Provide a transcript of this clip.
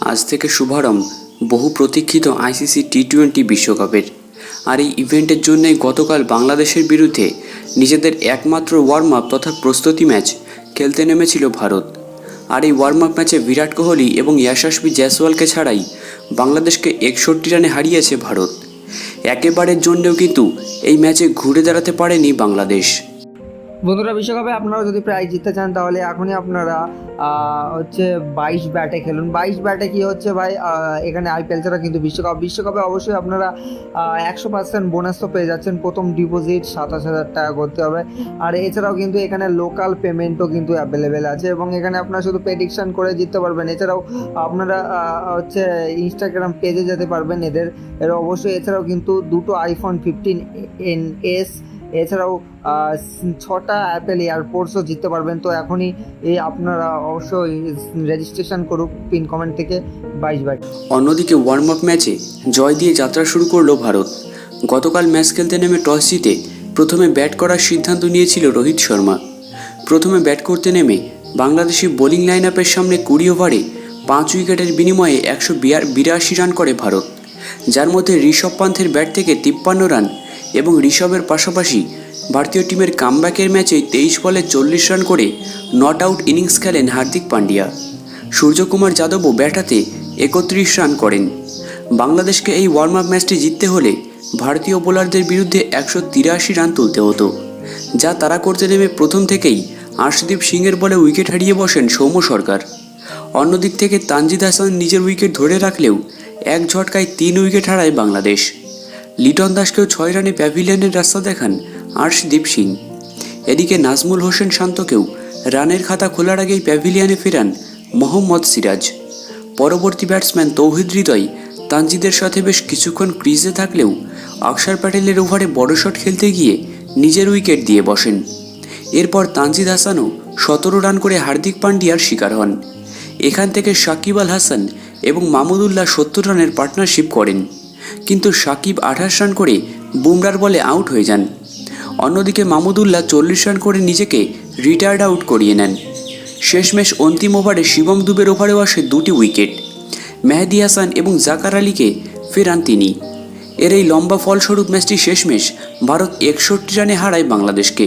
আজ থেকে শুভারম্ভ বহু প্রতীক্ষিত আইসিসি টি টোয়েন্টি বিশ্বকাপের। আর এই ইভেন্টের জন্যই গতকাল বাংলাদেশের বিরুদ্ধে নিজেদের একমাত্র ওয়ার্ম আপ তথা প্রস্তুতি ম্যাচ খেলতে নেমেছিল ভারত। আর এই ওয়ার্ম আপ ম্যাচে বিরাট কোহলি এবং ইয়াশাসবি জয়সওয়ালকে ছাড়াই বাংলাদেশকে একষট্টি রানে হারিয়েছে ভারত। একেবারের জন্যেও কিন্তু এই ম্যাচে ঘুরে দাঁড়াতে পারেনি বাংলাদেশ। বন্ধুরা, বিশ্বকাপে আপনারা যদি প্রাইজ জিততে চান, তাহলে এখনই আপনারা হচ্ছে বাইশ ব্যাটে খেলুন। বাইশ ব্যাটে কি হচ্ছে ভাই? এখানে আইপিএল ছাড়া কিন্তু বিশ্বকাপ। বিশ্বকাপে অবশ্যই আপনারা একশো পার্সেন্ট বোনাস তো পেয়ে যাচ্ছেন। প্রথম ডিপোজিট সাতাশ হাজার টাকা করতে হবে। আর এছাড়াও কিন্তু এখানে লোকাল পেমেন্টও কিন্তু অ্যাভেলেবেল আছে। এবং এখানে আপনারা শুধু প্রেডিকশান করে জিততে পারবেন। এছাড়াও আপনারা হচ্ছে ইনস্টাগ্রাম পেজে যেতে পারবেন এদের। এর অবশ্যই এছাড়াও কিন্তু দুটো আইফোন ফিফটিন এন এস এছাড়াও ছটা অ্যাপেল এয়ারপোর্টসও জিততে পারবেন। তো এখনই এই আপনারা অবশ্যই রেজিস্ট্রেশন করুক পিন কমেন্ট থেকে বাইশ বাইশ। অন্যদিকে ওয়ার্ম আপ ম্যাচে জয় দিয়ে যাত্রা শুরু করল ভারত। গতকাল ম্যাচ খেলতে নেমে টস জিতে প্রথমে ব্যাট করার সিদ্ধান্ত নিয়েছিল রোহিত শর্মা। প্রথমে ব্যাট করতে নেমে বাংলাদেশি বোলিং লাইন আপের সামনে কুড়ি ওভারে পাঁচ উইকেটের বিনিময়ে একশো বিরাশি রান করে ভারত। যার মধ্যে ঋষভ পান্থের ব্যাট থেকে তিপ্পান্ন রান এবং ঋষভের পাশাপাশি ভারতীয় টিমের কামব্যাকের ম্যাচে তেইশ বলে চল্লিশ রান করে নট আউট ইনিংস খেলেন হার্দিক পান্ডিয়া। সূর্যকুমার যাদবও ব্যাটাতে একত্রিশ রান করেন। বাংলাদেশকে এই ওয়ার্ম আপ ম্যাচটি জিততে হলে ভারতীয় বোলারদের বিরুদ্ধে একশো তিরাশি রান তুলতে হতো, যা তারা করতে নেমে প্রথম থেকেই আর্শদীপ সিংয়ের বলে উইকেট হারিয়ে বসেন সৌম্য সরকার। অন্যদিক থেকে তানজিদ হাসান নিজের উইকেট ধরে রাখলেও এক ঝটকায় তিন উইকেট হারায় বাংলাদেশ। লিটন দাসকেও ছয় রানে প্যাভিলিয়নের রাস্তা দেখান আর্শদীপ সিং। এদিকে নাজমুল হোসেন শান্তকেও রানের খাতা খোলার আগেই প্যাভিলিয়নে ফেরান মোহাম্মদ সিরাজ। পরবর্তী ব্যাটসম্যান তৌহিদ হৃদয় তানজিদের সাথে বেশ কিছুক্ষণ ক্রিজে থাকলেও অক্ষর প্যাটেলের ওভারে বড় শট খেলতে গিয়ে নিজের উইকেট দিয়ে বসেন। এরপর তানজিদ হাসানও সতেরো রান করে হার্দিক পান্ডিয়ার শিকার হন। এখান থেকে সাকিব আল হাসান এবং মামুদুল্লাহ সত্তর রানের পার্টনারশিপ করেন। কিন্তু সাকিব আঠাশ রান করে বুমরার বলে আউট হয়ে যান। অন্যদিকে মামুদুল্লাহ চল্লিশ রান করে নিজেকে রিটায়ার্ড আউট করিয়ে নেন। শেষমেশ অন্তিম ওভারে শিবম দুবের ওভারেও আসে দুটি উইকেট মেহেদি হাসান এবং জাকার আলীকে ফেরান তিনি। এর এই লম্বা ফলস্বরূপ ম্যাচটি শেষমেশ ভারত একষট্টি রানে হারায় বাংলাদেশকে।